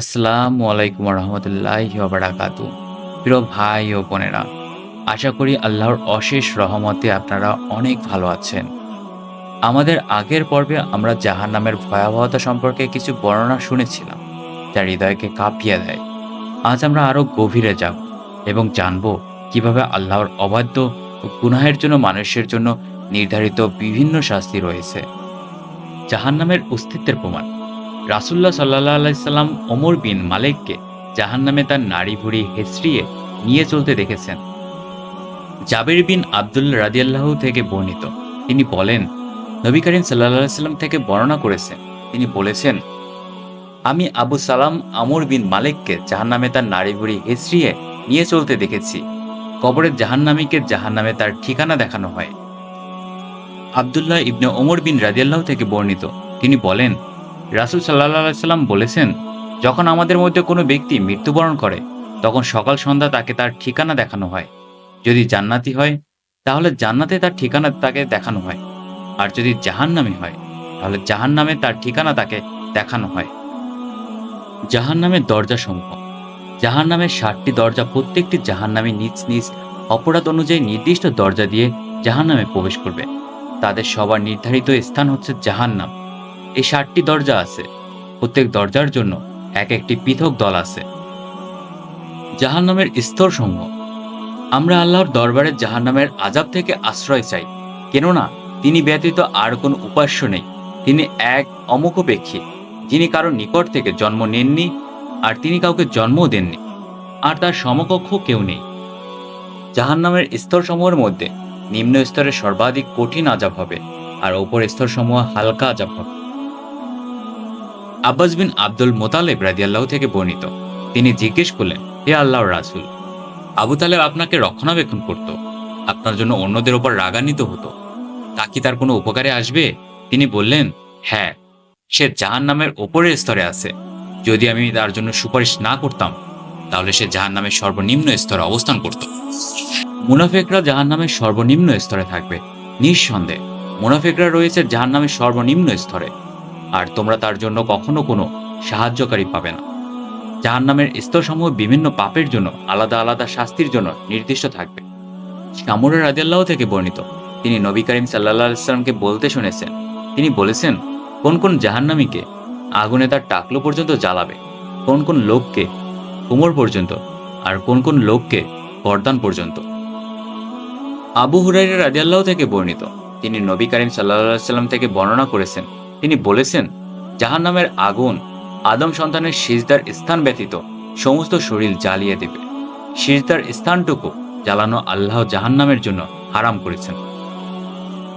আসসালামু আলাইকুম রহমতুল্লাহ বারাকাতু প্রিয় ভাই ও বোনেরা, আশা করি আল্লাহর অশেষ রহমতে আপনারা অনেক ভালো আছেন। আমাদের আগের পর্বে আমরা জাহান নামের ভয়াবহতা সম্পর্কে কিছু বর্ণনা শুনেছিলাম, যা হৃদয়কে কাঁপিয়ে দেয়। আজ আমরা আরও গভীরে যাব এবং জানব কীভাবে আল্লাহর অবাধ্য ও গুনাহের জন্য মানুষের জন্য নির্ধারিত বিভিন্ন শাস্তি রয়েছে। জাহান্নামের অস্তিত্বের প্রমাণ। রাসুল্লাহ সাল্লাহ আলাইসাল্লাম ওমর বিন মালেককে জাহান্নামে তার নারী ভুড়ি হেসড়িয়ে নিয়ে চলতে দেখেছেন। জাবির বিন আবদুল্লা রাদিয়াল্লাহ থেকে বর্ণিত। তিনি বলেন, নবী করিম সাল্লাহ থেকে বর্ণনা করেছেন। তিনি বলেছেন, আমি আবু সালাম আমর বিন মালেককে জাহান্নামে তার নারী ভুড়ি হেসড়িয়ে নিয়ে চলতে দেখেছি। কবরের জাহান্নামীকে জাহান্নামে তার ঠিকানা দেখানো হয়। আবদুল্লাহ ইবনে ওমর বিন রাদিয়াল্লাহ থেকে বর্ণিত। তিনি বলেন রাসুল সাল্লাহ সাল্লাম বলেছেন, যখন আমাদের মধ্যে কোনো ব্যক্তি মৃত্যুবরণ করে, তখন সকাল সন্ধ্যা তাকে তার ঠিকানা দেখানো হয়। যদি জান্নাতি হয়, তাহলে জান্নাতে তার ঠিকানা তাকে দেখানো হয়। আর যদি জাহান্নামি হয়, তাহলে জাহান্নামে তার ঠিকানা তাকে দেখানো হয়। জাহান্নামের দরজা সমূহ। জাহান্নামের ষাটটি দরজা প্রত্যেকটি জাহান্নামী নিজ নিজ অপরাধ অনুযায়ী নির্দিষ্ট দরজা দিয়ে জাহান্নামে প্রবেশ করবে। তাদের সবার নির্ধারিত স্থান হচ্ছে জাহান্নাম। এই ষাটটি দরজা আছে। প্রত্যেক দরজার জন্য এক একটি পৃথক দল আছে। জাহান্নামের স্তর সমূহ। আমরা আল্লাহর দরবারে জাহান্নামের আজাব থেকে আশ্রয় চাই, কেননা তিনি ব্যতীত আর কোনো উপাস্য নেই। তিনি এক অমুখপেক্ষী, যিনি কারও নিকট থেকে জন্ম নেননি আর তিনি কাউকে জন্মও দেননি, আর তার সমকক্ষ কেউ নেই। জাহান্নামের স্তরসমূহের মধ্যে নিম্ন স্তরে সর্বাধিক কঠিন আজাব হবে, আর ওপর স্তরসমূহ হালকা আজাব হবে। আব্বাস বিন আব্দুল মোতালেব রাদিয়াল্লাহ থেকে বর্ণিত। তিনি জিজ্ঞেস করলেন, হে আল্লাহর রাসূল, আবু তালেব আপনাকে রক্ষণাবেক্ষণ করত। আপনার জন্য অন্যদের ওপর রাগান্বিত হতো। তা কি তার কোনো উপকারে আসবে? তিনি বললেন হ্যাঁ সে জাহান নামের ওপরের স্তরে আছে। যদি আমি তার জন্য সুপারিশ না করতাম, তাহলে সে জাহান নামের সর্বনিম্ন স্তরে অবস্থান করত। মুনাফেকরা জাহান নামের সর্বনিম্ন স্তরে থাকবে, নিঃসন্দেহে। মুনাফেকরা রয়েছে জাহান নামের সর্বনিম্ন স্তরে। আর তোমরা তার জন্য কখনো কোনো সাহায্যকারী পাবে না। জাহান্নামের স্তরসমূহ বিভিন্ন পাপের জন্য, আলাদা আলাদা শাস্তির জন্য নির্দিষ্ট থাকবে। শামুরের রাদিয়াল্লাহ থেকে বর্ণিত, তিনি নবী করিম সাল্লাহ সাল্লামকে বলতে শুনেছেন। তিনি বলেছেন, কোন কোন জাহান্নামীকে আগুনে তার টাকলো পর্যন্ত জ্বালাবে, কোন কোন লোককে কোমর পর্যন্ত, আর কোন কোন লোককে গর্দান পর্যন্ত। আবু হুরাইরা রাদিয়াল্লাহ থেকে বর্ণিত, তিনি নবী করিম সাল্লাহ সাল্লাম থেকে বর্ণনা করেছেন তিনি বলেছেন, জাহান্নামের আগুন আদম সন্তানের সিজদার স্থান ব্যতীত সমস্ত শরীর জ্বালিয়ে দেবে। সিজদার স্থানটুকু জ্বালানো আল্লাহ জাহান্নামের জন্য হারাম করেছেন।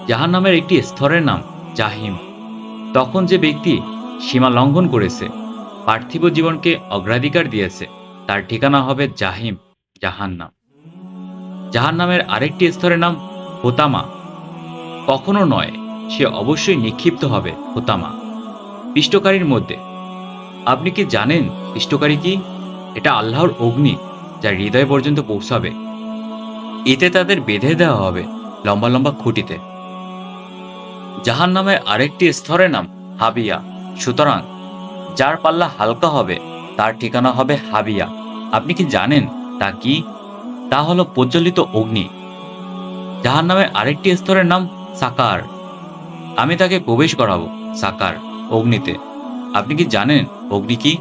জাহান্নামের একটি স্তরের নাম জাহিম। তখন যে ব্যক্তি সীমা লঙ্ঘন করেছে, পার্থিব জীবনকে অগ্রাধিকার দিয়েছে, তার ঠিকানা হবে জাহিম, জাহান্নাম। জাহান্নামের আরেকটি স্তরের নাম হোতামা। কখনো নয় সে অবশ্যই নিক্ষিপ্ত হবে, হোতামা। পিষ্টকারীর মধ্যে। আপনি কি জানেন পিষ্টকারী কি? এটা আল্লাহর অগ্নি, যা হৃদয় পর্যন্ত পৌঁছাবে। এতে তাদের বেঁধে দেওয়া হবে লম্বা লম্বা খুঁটিতে। জাহান নামের আরেকটি স্তরের নাম হাবিয়া। সুতরাং যার পাল্লা হালকা হবে, তার ঠিকানা হবে হাবিয়া। আপনি কি জানেন তা কি? তা হলো প্রজ্বলিত অগ্নি। জাহান নামের আরেকটি স্তরের নাম সাকার। আমি তাকে প্রবেশ করাবো, সাকার, অগ্নিতে। আপনি কি জানেন অগ্নি কি?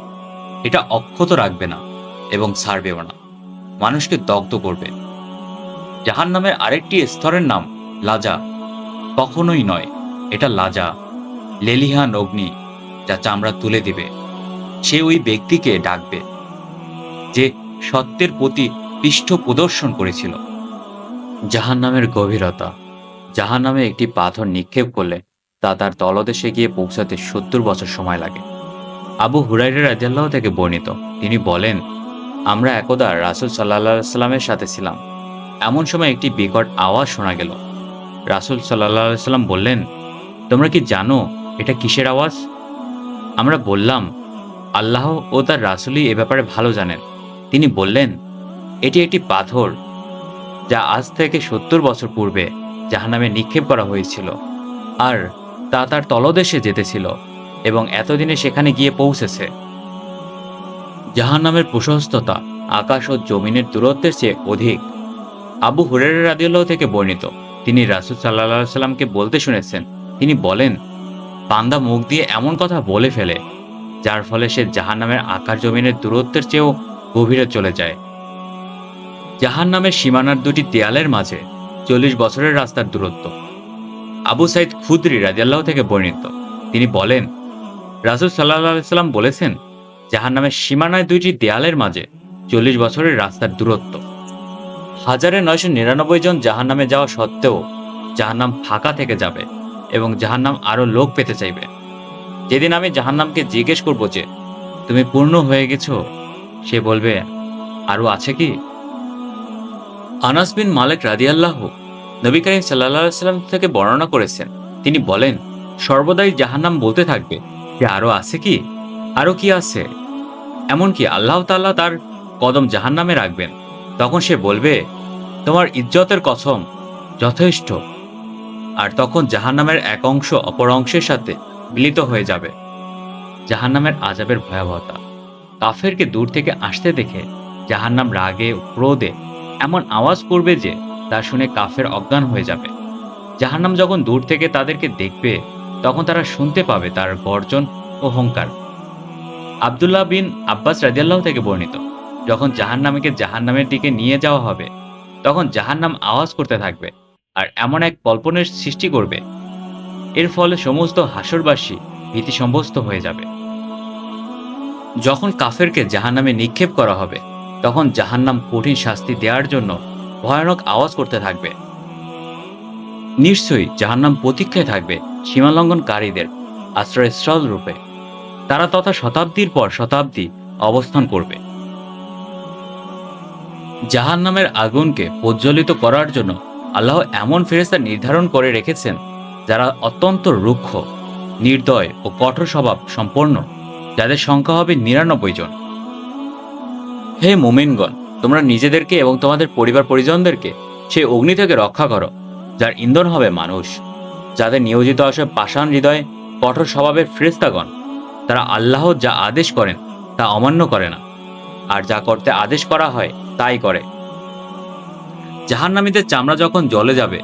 এটা অক্ষত রাখবে না এবং ছাড়বেও না। মানুষকে দগ্ধ করবে। জাহান নামের আরেকটি স্তরের নাম লাজা। কখনোই নয়, এটা লাজা, লেলিহান অগ্নি যা চামড়া তুলে দিবে। সে ওই ব্যক্তিকে ডাকবে, যে সত্যের প্রতি পৃষ্ঠ প্রদর্শন করেছিল। জাহান নামের গভীরতা। জাহান নামে একটি পাথর নিক্ষেপ করলে তা তার তলদেশে গিয়ে পৌঁছাতে সত্তর বছর সময় লাগে। আবু হুরাইরা রাজিয়াল্লাহ থেকে বর্ণিত। তিনি বলেন, আমরা একদা রাসুল সাল্লাহ সাল্লামের সাথে ছিলাম। এমন সময় একটি বিকট আওয়াজ শোনা গেল। রাসুল সাল্লাহ সাল্লাম বললেন, তোমরা কি জানো এটা কিসের আওয়াজ? আমরা বললাম, আল্লাহ ও তার রাসুলই এ ব্যাপারে ভালো জানেন। তিনি বললেন, এটি একটি পাথর যা আজ থেকে সত্তর বছর পূর্বে জাহান্নামে নিক্ষেপ করা হয়েছিল। আর তা তার তলদেশে যেতেছিল এবং এতদিনে সেখানে গিয়ে পৌঁছেছে। জাহান নামের প্রশস্ততা আকাশ ও জমিনের দূরত্বের চেয়ে অধিক। আবু হুরের রাদিউল্লাহ থেকে বর্ণিত। তিনি রাসুল সাল্লাহ সাল্লামকে বলতে শুনেছেন, তিনি বলেন পান্দা মুখ দিয়ে এমন কথা বলে ফেলে, যার ফলে সে জাহান নামের আকাশ জমিনের দূরত্বের চেয়েও গভীরে চলে যায়। জাহান নামের সীমানার দুটি দেয়ালের মাঝে চল্লিশ বছরের রাস্তার দূরত্ব। আবু সাইদ খুদ্রি রাজিয়াল্লাহ থেকে বর্ণিত। তিনি বলেন, রাসুল সাল্লাহ সাল্লাম বলেছেন জাহান নামের সীমানায় দুইটি দেয়ালের মাঝে চল্লিশ বছরের রাস্তার দূরত্ব। হাজারে নয়শো নিরানব্বই জন জাহান নামে যাওয়া সত্ত্বেও জাহার নাম ফাঁকা থেকে যাবে এবং জাহার নাম আরও লোক পেতে চাইবে। যেদিন আমি জাহান্নামকে জিজ্ঞেস করব যে, তুমি পূর্ণ হয়ে গেছো? সে বলবে আরও আছে কি? আনাস বিন মালিক রাদিয়াল্লাহ নবী করিম সাল্লাহ সাল্লাম থেকে বর্ণনা করেছেন। তিনি বলেন, সর্বদাই জাহান্নাম বলতে থাকবে যে আরও আছে কি? আরও কি আছে? এমনকি আল্লাহ তাল্লাহ তার কদম জাহান্নামে রাখবেন। তখন সে বলবে, তোমার ইজ্জতের কসম যথেষ্ট। আর তখন জাহান্নামের এক অংশ অপর অংশের সাথে মিলিত হয়ে যাবে। জাহান্নামের আজাবের ভয়াবহতা। কাফেরকে দূর থেকে আসতে দেখে জাহান্নাম রাগে, ক্রোধে এমন আওয়াজ করবে যে তা শুনে কাফের অজ্ঞান হয়ে যাবে। জাহান্নাম যখন দূর থেকে তাদেরকে দেখবে, তখন তারা শুনতে পাবে তার গর্জন ও হংকার আবদুল্লাহ বিন আব্বাস রাজিয়াল্লাহ থেকে বর্ণিত, যখন জাহান্নামীকে জাহান্নামের দিকে নিয়ে যাওয়া হবে, তখন জাহান্নাম আওয়াজ করতে থাকবে আর এমন এক কল্পনের সৃষ্টি করবে। এর ফলে সমস্ত হাসরবাসী ভীতিসম্ভস্ত হয়ে যাবে। যখন কাফেরকে জাহান্নামে নিক্ষেপ করা হবে, তখন জাহান্নাম কঠিন শাস্তি দেওয়ার জন্য ভয়ানক আওয়াজ করতে থাকবে। নিশ্চয়ই জাহান্নাম প্রতীক্ষায় থাকবে সীমালঙ্ঘনকারীদের আশ্রয়স্থল রূপে। তারা তথা শতাব্দীর পর শতাব্দী অবস্থান করবে। জাহান নামের আগুনকে প্রজ্বলিত করার জন্য আল্লাহ এমন ফেরেস্তা নির্ধারণ করে রেখেছেন, যারা অত্যন্ত রুক্ষ, নির্দয় ও কঠোর স্বভাব সম্পন্ন, যাদের সংখ্যা হবে নিরানব্বই জন। হে মোমেনগণ তোমরা নিজেদেরকে এবং তোমাদের পরিবার পরিজনদেরকে সেই অগ্নি থেকে রক্ষা করো, যার ইন্ধন হবে মানুষ। যাদের নিয়োজিত আসে পাষাণ হৃদয়ে কঠোর স্বভাবের ফ্রেস্তাগণ তারা আল্লাহ যা আদেশ করেন, তা অমান্য করে না। আর যা করতে আদেশ করা হয়, তাই করে। জাহান্নামীদের চামড়া যখন জলে যাবে,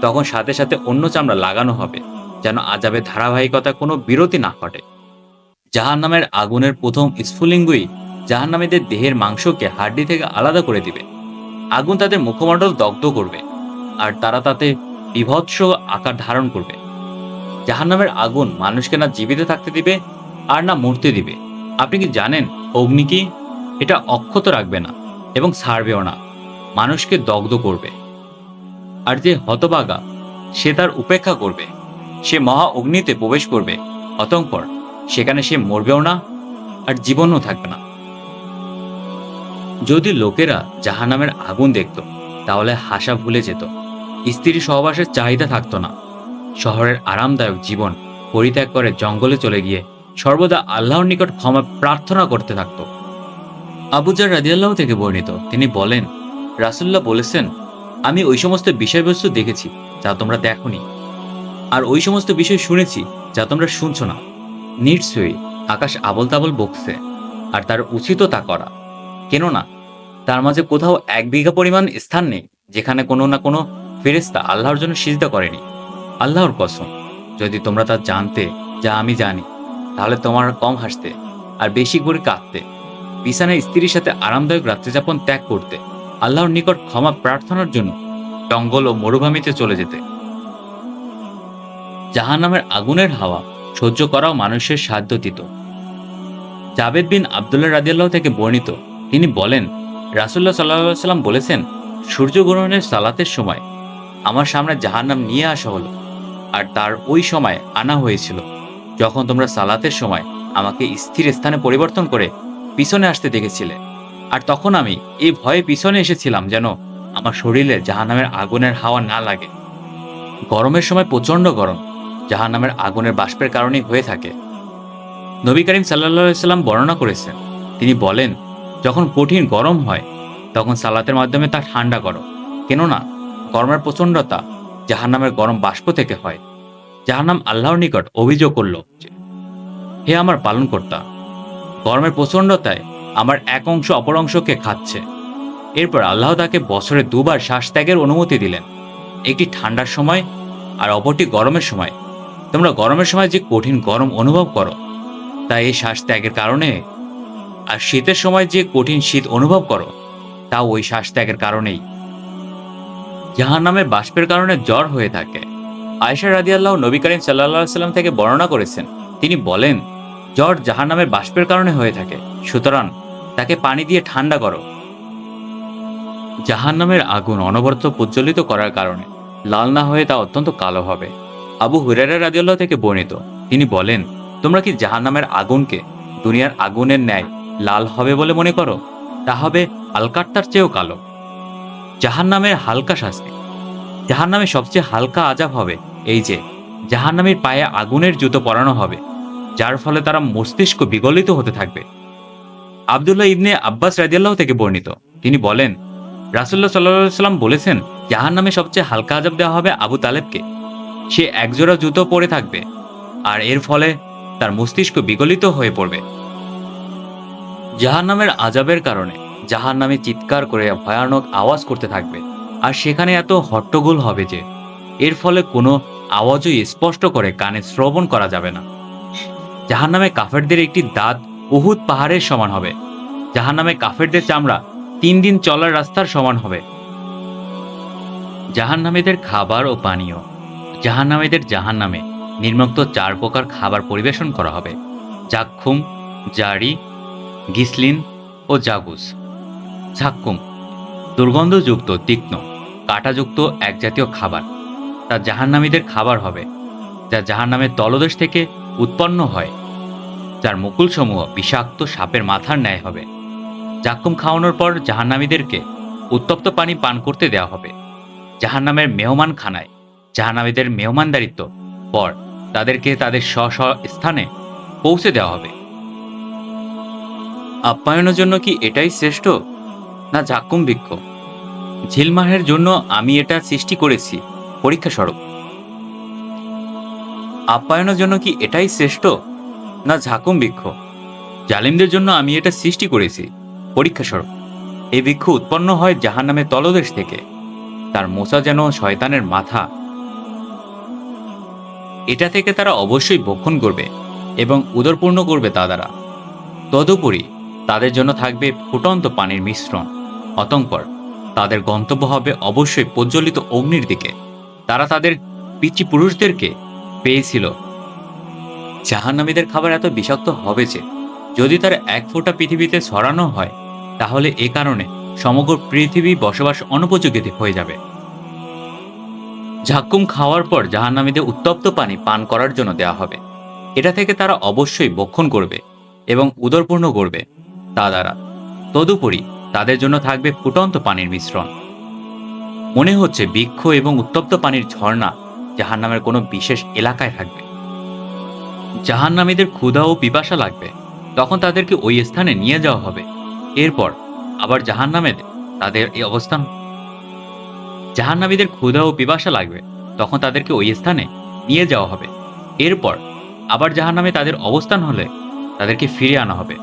তখন সাথে সাথে অন্য চামড়া লাগানো হবে, যেন আজাবে ধারাবাহিকতা কোনো বিরতি না ঘটে। জাহান্নামের আগুনের প্রথম স্ফুলিঙ্গই জাহান্নামীদের দেহের মাংসকে হাড্ডি থেকে আলাদা করে দিবে। আগুন তাদের মুখমণ্ডল দগ্ধ করবে, আর তারা তাতে বিভৎস আকার ধারণ করবে। জাহান্নামের আগুন মানুষকে না জীবিত থাকতে দিবে, আর না মরতে দিবে। আপনি কি জানেন অগ্নি কি? এটা অক্ষত রাখবে না এবং ছাড়বেও না। মানুষকে দগ্ধ করবে। আর যে হতবাগা সে তার উপেক্ষা করবে। সে মহা অগ্নিতে প্রবেশ করবে। অতঙ্কর সেখানে সে মরবেও না, আর জীবনও থাকবে না। যদি লোকেরা জাহান্নামের আগুন দেখত, তাহলে হাসা ভুলে যেত। স্ত্রী সহবাসের চাহিদা থাকতো না। শহরের আরামদায়ক জীবন পরিত্যাগ করে জঙ্গলে চলে গিয়ে সর্বদা আল্লাহর নিকট ক্ষমা প্রার্থনা করতে থাকত। আবুজার রাজিয়াল্লাহ থেকে বর্ণিত, তিনি বলেন রাসুল্লাহ বলেছেন, আমি ওই সমস্ত বিষয়বস্তু দেখেছি যা তোমরা দেখনি। আর ওই সমস্ত বিষয় শুনেছি যা তোমরা শুনছো না। নিশ্চয়ই আকাশ আবল তাবল বকছে, আর তার উচিত তা করা। কেননা তার মাঝে কোথাও এক বিঘা পরিমাণ স্থান নেই, যেখানে কোনো না কোনো ফেরেস্তা আল্লাহর জন্য সিজদা করেনি। আল্লাহর কসম, যদি তোমরা তা জানতে, যা আমি জানি, তাহলে তোমার কম হাসতে আর বেশি করে কাঁদতে। বিছানায় স্ত্রীর সাথে আরামদায়ক রাত্রিযাপন ত্যাগ করতে, আল্লাহর নিকট ক্ষমা প্রার্থনার জন্য জঙ্গল ও মরুভূমিতে চলে যেতে। জাহান্নামের আগুনের হাওয়া সহ্য করাও মানুষের সাধ্য দিত জাবেদ বিন আবদুল্লাহ রাদিয়াল্লাহ থেকে বর্ণিত তিনি বলেন রাসুল্লাহ সাল্লাহ সাল্লাম বলেছেন, সূর্যগ্রহণের সালাতের সময় আমার সামনে জাহান্নাম নিয়ে আসা হলো, আর তার ওই সময় আনা হয়েছিল, যখন তোমরা সালাতের সময় আমাকে স্থির স্থানে পরিবর্তন করে পিছনে আসতে দেখেছিলে। আর তখন আমি এই ভয়ে পিছনে এসেছিলাম যেন আমার শরীরে জাহান্নামের আগুনের হাওয়া না লাগে। গরমের সময় প্রচণ্ড গরম, জাহান্নামের আগুনের বাষ্পের কারণেই হয়ে থাকে। নবী করিম সাল্লা সাল্লাম বর্ণনা করেছেন, তিনি বলেন যখন কঠিন গরম হয়, তখন সালাতের মাধ্যমে তা ঠান্ডা করো। কেননা গরমের প্রচণ্ডতা জাহান্নামের গরম বাষ্প থেকে হয়। জাহান্নাম আল্লাহর নিকট অভিযোগ করল হে আমার পালনকর্তা, গরমের প্রচণ্ডতায় আমার এক অংশ অপর অংশকে খাচ্ছে। এরপর আল্লাহ তাকে বছরে দুবার শ্বাস ত্যাগের অনুমতি দিলেন। একটি ঠান্ডার সময় আর অপরটি গরমের সময়। তোমরা গরমের সময় যে কঠিন গরম অনুভব করো, তা এই শ্বাস ত্যাগের কারণে আর শীতের সময় যে কঠিন শীত অনুভব করো তা ওই শ্বাস ত্যাগের কারণেই। জাহান নামের বাষ্পের কারণে জ্বর হয়ে থাকে। আয়সা রাদিয়াল্লাহ নবী করিম সাল্লাহ সাল্লাম থেকে বর্ণনা করেছেন। তিনি বলেন, জ্বর জাহান নামের বাষ্পের কারণে হয়ে থাকে। সুতরাং তাকে পানি দিয়ে ঠান্ডা করো। জাহান নামের আগুন অনবরত প্রজ্বলিত করার কারণে লাল না হয়ে তা অত্যন্ত কালো হবে। আবু হুরেরা রাদিয়াল্লাহ থেকে বর্ণিত। তিনি বলেন, তোমরা কি জাহান নামের আগুনকে দুনিয়ার আগুনের ন্যায় লাল হবে বলে মনে করো, তা হবে আলকাট্টার চেয়েও কালো। জাহান নামের হালকা শাস্তি। জাহান নামে সবচেয়ে হালকা আজাব হবে এই যে জাহান নামের পায়ে আগুনের জুতো পরানো হবে, যার ফলে তারা মস্তিষ্ক বিগলিত হতে থাকবে। আবদুল্লাহ ইবনে আব্বাস রাজিয়াল্লাহ থেকে বর্ণিত, তিনি বলেন রাসুল্লাহ সাল্লাহ সাল্লাম বলেছেন জাহান নামে সবচেয়ে হালকা আজাব দেওয়া হবে আবু তালেবকে। সে একজোড়া জুতো পরে থাকবে, আর এর ফলে তার মস্তিষ্ক বিগলিত হয়ে পড়বে। জাহান নামের আজাবের কারণে জাহান নামে চিৎকার করে ভয়ানক আওয়াজ করতে থাকবে। আর সেখানে এত হট্টগোল হবে যে, এর ফলে কোনো আওয়াজই স্পষ্ট করে কানে শ্রবণ করা যাবে না। জাহান নামে কাফেরদের একটি দাঁত উহুদ পাহাড়ের সমান হবে। জাহান নামে কাফেরদের চামড়া তিন দিন চলার রাস্তার সমান হবে। জাহান নামীদের খাবার ও পানীয়। জাহান নামীদের জাহান নামে নির্মুক্ত চার প্রকার খাবার পরিবেশন করা হবে। জাক্ষুম জারি গিসলিন ও জাগুস। ঝাক্কুম, দুর্গন্ধযুক্ত, তীক্ষ্ণ, কাঁটাযুক্ত এক জাতীয় খাবার। তা জাহান্নামীদের খাবার হবে, যা জাহান্নামের তলদেশ থেকে উৎপন্ন হয়, যার মুকুলসমূহ বিষাক্ত সাপের মাথার ন্যায় হবে। জাক্কুম খাওয়ানোর পর জাহান্নামীদেরকে উত্তপ্ত পানি পান করতে দেওয়া হবে। জাহান্নামের মেহমান খানায় জাহান্নামীদের মেহমানদারিত্ব পর তাদেরকে তাদের স্ব স্থানে পৌঁছে দেওয়া হবে। আপ্যায়নের জন্য কি এটাই শ্রেষ্ঠ, না জাক্কুম বৃক্ষ ঝিলমাহের জন্য আমি এটা সৃষ্টি করেছি, পরীক্ষা স্বরূপ। আপ্যায়নের জন্য কি এটাই শ্রেষ্ঠ, না ঝাকুম বৃক্ষ জালিমদের জন্য আমি এটা সৃষ্টি করেছি, পরীক্ষা স্বরূপ। এই বৃক্ষ উৎপন্ন হয় জাহান নামের তলদেশ থেকে। তার মোচা যেন শয়তানের মাথা। এটা থেকে তারা অবশ্যই ভক্ষণ করবে এবং উদরপূর্ণ করবে তা দ্বারা তদুপরি তাদের জন্য থাকবে ফুটন্ত পানির মিশ্রণ। অতঙ্কর তাদের গন্তব্য হবে অবশ্যই প্রজ্বলিত অগ্নির দিকে। তারা তাদের পিচি পুরুষদেরকে পেয়েছিল। জাহান্নামীদের খাবার এত বিষাক্ত হবে যে, যদি তার এক ফোঁটা পৃথিবীতে ছড়ানো হয়, তাহলে এ কারণে সমগ্র পৃথিবী বসবাস অনুপযোগী হয়ে যাবে। ঝাক্কুম খাওয়ার পর জাহান্নামীদের উত্তপ্ত পানি পান করার জন্য দেওয়া হবে। এটা থেকে তারা অবশ্যই বক্ষণ করবে এবং উদরপূর্ণ করবে। তা দ্বারা তদুপরি তাদের জন্য থাকবে ফুটন্ত পানির মিশ্রণ। মনে হচ্ছে বৃক্ষ এবং উত্তপ্ত পানির ঝর্ণা জাহান্নামের কোনো বিশেষ এলাকায় থাকবে। জাহান্নামীদের ক্ষুধা ও পিপাসা লাগবে। তখন তাদেরকে ওই স্থানে নিয়ে যাওয়া হবে। এরপর আবার জাহান জাহান্নামের তাদের এই অবস্থান। জাহান্নামীদের ক্ষুধা ও পিপাসা লাগবে। তখন তাদেরকে ওই স্থানে নিয়ে যাওয়া হবে। এরপর আবার জাহান্নামে তাদের অবস্থান হলে তাদেরকে ফিরে আনা হবে।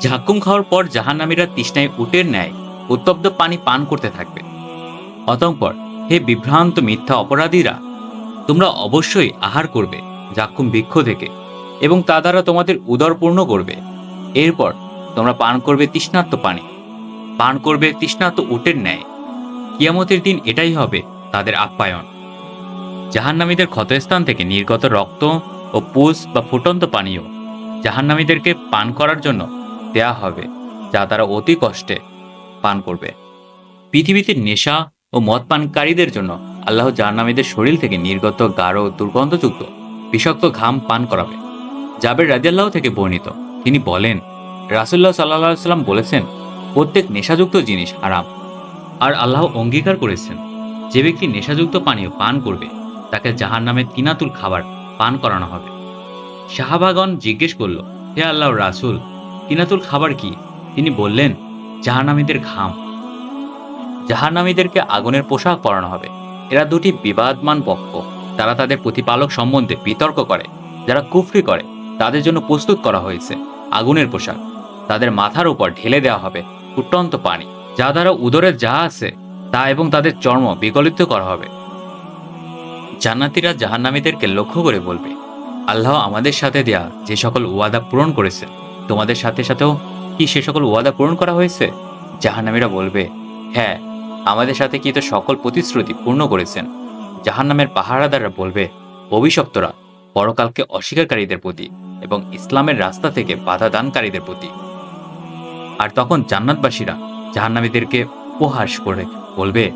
ঝাক্কুম খাওয়ার পর জাহান্নামীরা তৃষ্ণায় উটের ন্যায় উত্তপ্ত পানি পান করতে থাকবে। অতঃপর হে বিভ্রান্ত মিথ্যা অপরাধীরা, তোমরা অবশ্যই আহার করবে জাক্কুম বৃক্ষ থেকে এবং তা দ্বারা তোমাদের উদর পূর্ণ করবে। এরপর তোমরা পান করবে তৃষ্ণার্ত পানি। পান করবে তৃষ্ণার্ত উটের ন্যায়। কিয়ামতের দিন এটাই হবে তাদের আপ্যায়ন। জাহান্নামীদের ক্ষতস্থান থেকে নির্গত রক্ত ও পুষ বা ফুটন্ত পানীয় জাহান্নামীদেরকে পান করার জন্য দেয়া হবে, যা তারা অতি কষ্টে পান করবে। পৃথিবীতে নেশা ও মদ পানকারীদের জন্য আল্লাহ জাহান্নামীদের শরীর থেকে নির্গত গাঢ় দুর্গন্ধযুক্ত, বিষাক্ত ঘাম পান করাবে। জাবের রাজিয়াল্লাহ থেকে বর্ণিত, তিনি বলেন রাসুল্লাহ সাল্লাহ সাল্লাম বলেছেন, প্রত্যেক নেশাযুক্ত জিনিস হারাম। আর আল্লাহ অঙ্গীকার করেছেন, যে ব্যক্তি নেশাযুক্ত পানীয় পান করবে, তাকে জাহান নামে তিনাতুল খাবার পান করানো হবে। শাহাবাগন জিজ্ঞেস করল, হে আল্লাহর রাসুল তিনাতুল খাবার কি? তিনি বললেন, জাহান্নামীদের ঘাম। জাহান্নামীদেরকে আগুনের পোশাক পরানো হবে। এরা দুটি বিবাদমান পক্ষ। তারা তাদের প্রতিপালক সম্বন্ধে বিতর্ক করে, যারা কুফরি করে, তাদের জন্য প্রস্তুত করা হয়েছে আগুনের পোশাক। তাদের মাথার উপর ঢেলে দেওয়া হবে ফুটন্ত পানি, যা দ্বারা উদরে যা আছে, তা এবং তাদের চর্ম বিগলিত করা হবে। জান্নাতিরা জাহান্নামীদেরকে লক্ষ্য করে বলবে, আল্লাহ আমাদের সাথে দেয়া যে সকল ওয়াদা পূরণ করেছে তোমাদের সাথে সাথেও কি সে সকল ওয়াদা পূরণ করা হয়েছে? জাহান্নামীরা বলবে হ্যাঁ আমাদের সাথে কি তো সকল প্রতিশ্রুতি পূর্ণ করেছেন? জাহান্নামের পাহারাদাররা বলবে, অভিশপ্তরা, পরকালকে অস্বীকারীদের প্রতি এবং ইসলামের রাস্তা থেকে বাধা দানকারীদের প্রতি। আর তখন জান্নাতবাসীরা জাহান্নামীদেরকে উপহাস করে বলবে,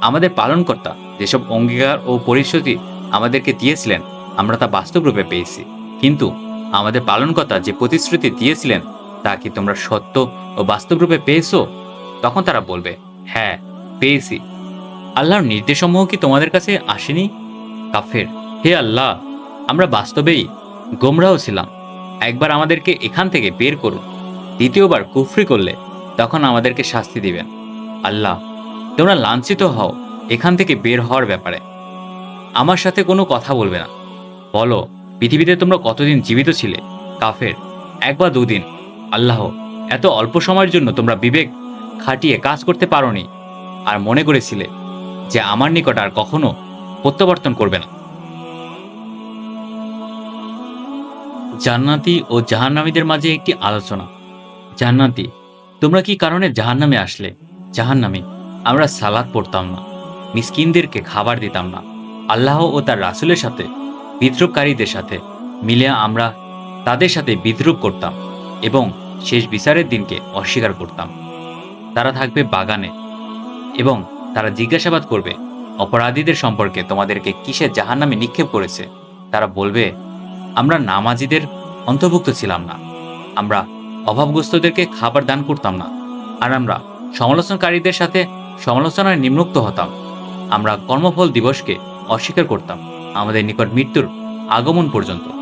আমাদের পালনকর্তা যেসব অঙ্গীকার ও পরিস্থিতি আমাদেরকে দিয়েছিলেন, আমরা তা বাস্তব রূপে পেয়েছি। কিন্তু আমাদের পালনকর্তা যে প্রতিশ্রুতি দিয়েছিলেন, তা কি তোমরা সত্য ও বাস্তব রূপে পেয়েছ? তখন তারা বলবে হ্যাঁ পেয়েছি। আল্লাহর নির্দেশসমূহ কি তোমাদের কাছে আসেনি? কাফের, হে আল্লাহ, আমরা বাস্তবেই গোমরাও ছিলাম। একবার আমাদেরকে এখান থেকে বের করুন। দ্বিতীয়বার কুফরি করলে তখন আমাদেরকে শাস্তি দিবেন। আল্লাহ, তোমরা লাঞ্ছিত হও এখান থেকে বের হওয়ার ব্যাপারে। আমার সাথে কোনো কথা বলবে না। বলো পৃথিবীতে তোমরা কতদিন জীবিত ছিলে? কাফের। এক বা দুদিন। আল্লাহ, এত অল্প সময়ের জন্য তোমরা বিবেক খাটিয়ে কাজ করতে পারোনি আর মনে করেছিলে যে আমার নিকট আর কখনো প্রত্যাবর্তন করবে না। জান্নাতি ও জাহান্নামীদের মাঝে একটি আলোচনা। জান্নাতি, তোমরা কি কারণে জাহান্নামে আসলে? জাহান্নামী, আমরা সালাদ পড়তাম না। মিসকিনদেরকে খাবার দিতাম না। আল্লাহ ও তার রাসুলের সাথে বিদ্রুপকারীদের সাথে মিলে আমরা তাদের সাথে বিদ্রুপ করতাম এবং শেষ বিচারের দিনকে অস্বীকার করতাম। তারা থাকবে বাগানে এবং তারা জিজ্ঞাসাবাদ করবে, অপরাধীদের সম্পর্কে তোমাদেরকে কিসের জাহান্নামে নিক্ষেপ করেছে? তারা বলবে, আমরা নামাজিদের অন্তর্ভুক্ত ছিলাম না। আমরা অভাবগ্রস্তদেরকে খাবার দান করতাম না। আর আমরা সমালোচনকারীদের সাথে সমালোচনায় নিম্নুক্ত হতাম। আমরা কর্মফল দিবসকে অস্বীকার করতাম। আমাদের নিকট মৃত্যুর আগমন পর্যন্ত।